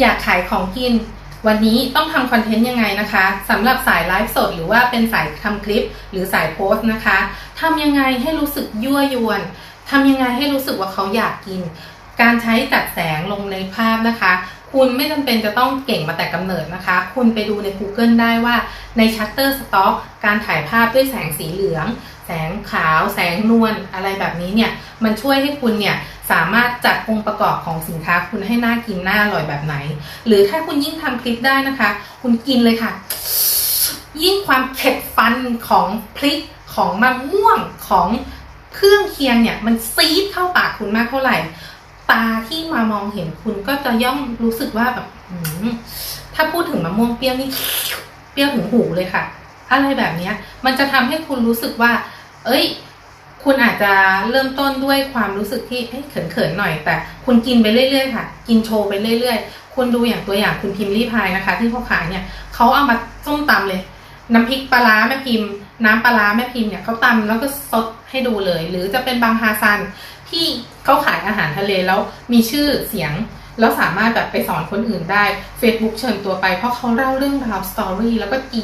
อยากขายของกิน วันนี้ต้องทำคอนเทนต์ยังไงนะคะสำหรับสายไลฟ์สดหรือว่าเป็นสายทำคลิป หรือสายโพสต์นะคะทำยังไงให้รู้สึกยั่วยวนทำยังไงให้รู้สึกว่าเขาอยากกิน การใช้จัดแสงลงในภาพนะคะ คุณไม่จำเป็นจะต้องเก่งมาแต่กำเนิดนะคะ คุณไปดูใน Google ได้ว่าใน Shutterstock การถ่ายภาพด้วยแสงสีเหลือง แสงขาวแสงนวลอะไรแบบนี้เนี่ยมันช่วยให้คุณเนี่ยสามารถจัดองค์ประกอบของสินค้าคุณให้น่ากินน่าอร่อยแบบไหน หรือถ้าคุณยิ่งทำคลิปได้นะคะ คุณกินเลยค่ะ ยิ่งความเข็ดฟันของพริกของมะม่วงของเครื่องเคียงเนี่ยมันซีดเข้าปากคุณมากเท่าไหร่ ตาที่มามองเห็นคุณก็จะย่อมรู้สึกว่าแบบถ้าพูดถึงมะม่วงเปรี้ยวนี่เปรี้ยวถึงหูเลยค่ะ อะไรแบบนี้มันจะทำให้คุณรู้สึกว่า เอ้ย คุณอาจจะเริ่มต้นด้วยความรู้สึกที่เอ้ยเขินๆหน่อย แต่คุณกินไปเรื่อยๆค่ะ กินโชว์ไปเรื่อยๆ คุณดูอย่างตัวอย่างคุณพิมพ์รีพายนะคะ ที่เขาขายเนี่ยเขาเอามาส้มตำเลย น้ำพริกปลาร้าแม่พิมพ์ น้ำปลาร้าแม่พิมพ์เนี่ยเขาตำแล้วก็ซดให้ดูเลย หรือจะเป็นบางฮาซันที่เขาขายอาหารทะเลแล้วมีชื่อเสียงแล้วสามารถแบบไปสอนคนอื่นได้ Facebook เชิญตัวไปเพราะเขาเล่าเรื่องราวสตอรี่แล้วก็จี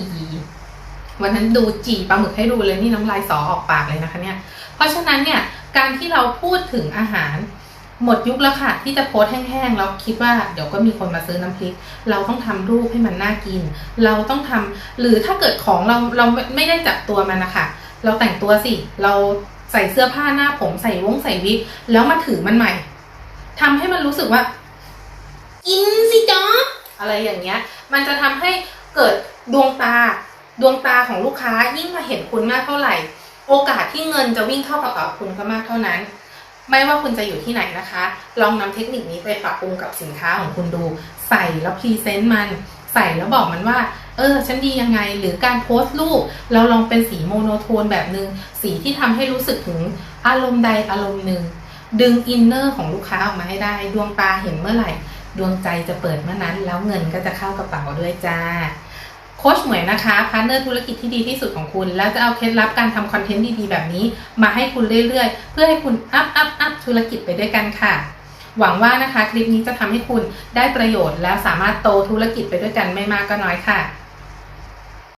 วันนั้นดูจีปลาหมึกให้ดูเลยนี่น้ำลายสอออกปากเลยนะคะเนี่ย เพราะฉะนั้นเนี่ยการที่เราพูดถึงอาหารหมดยุคแล้วค่ะ ที่จะโพสแห้งๆแล้วคิดว่าเดี๋ยวก็มีคนมาซื้อน้ำพริก เราต้องทำรูปให้มันน่ากิน เราต้องทำหรือถ้าเกิดของเราเราไม่ได้จับตัวมันนะคะเราแต่งตัวสิ เราใส่เสื้อผ้าหน้าผมใส่วงใส่วิกแล้วมาถือมันใหม่ทำให้มันรู้สึกว่า กินสิจ๊ออะไรอย่างเงี้ย มันจะทำให้เกิดดวงตา ดวงตาของลูกค้ายิ่งมาเห็นคุณมากเท่าไหร่ โอกาสที่เงินจะวิ่งเข้ากระเป๋าคุณก็มากเท่านั้น ไม่ว่าคุณจะอยู่ที่ไหนนะคะ ลองนำเทคนิคนี้ไปปรับปรุงกับสินค้าของคุณดู ใส่แล้วพรีเซนต์มัน ใส่แล้วบอกมันว่า เออ ฉันดียังไง หรือการโพสต์รูปเราลองเป็นสีโมโนโทนแบบหนึง่งสีที่ทำให้รู้สึกถึงอารมณ์ใดอารมณ์หนึ่งดึงอินเนอร์ของลูกค้าออกมาให้ได้ ดวงตาเห็นเมื่อไหร่ ดวงใจจะเปิดเมื่อนั้น แล้วเงินก็จะเข้ากระเป๋าด้วยจ้า โค้ชเหมยนะคะพาร์ทเนอร์ธุรกิจที่ดีที่สุดของคุณ แล้วจะเอาเคล็ดลับการทำคอนเทนต์ดีๆ แบบนี้ มาให้คุณเรื่อยๆ เพื่อให้คุณอัพอัพอัพธุรกิจไปด้วยกันค่ะ หวังว่านะคะ คลิปนี้จะทำให้คุณได้ประโยชน์ แล้วสามารถโตธุรกิจไปด้วยกันไม่มากก็น้อยค่ะ